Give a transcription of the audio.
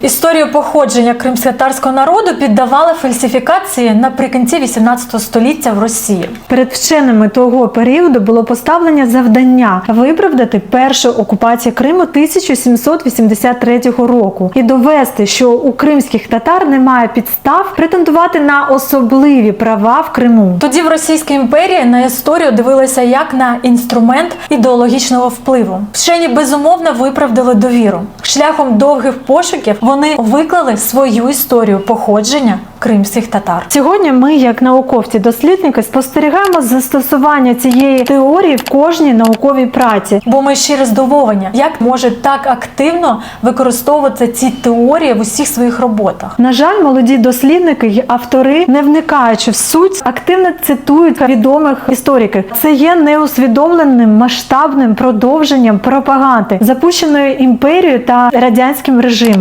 Історію походження кримськотарського народу піддавали фальсифікації наприкінці 18 століття в Росії. Перед вченими того періоду було поставлення завдання виправдати першу окупацію Криму 1783 року і довести, що у кримських татар немає підстав претендувати на особливі права в Криму. Тоді в Російській імперії на історію дивилися як на інструмент ідеологічного впливу. Вчені безумовно виправдали довіру. Шляхом довгих пошуків вони виклали свою історію походження кримських татар. Сьогодні ми, як науковці-дослідники, спостерігаємо застосування цієї теорії в кожній науковій праці. Бо ми щиро здивовані, як може так активно використовувати ці теорії в усіх своїх роботах. На жаль, молоді дослідники й автори, не вникаючи в суть, активно цитують відомих істориків. Це є неусвідомленим масштабним продовженням пропаганди, запущеної імперією та радянським режимом.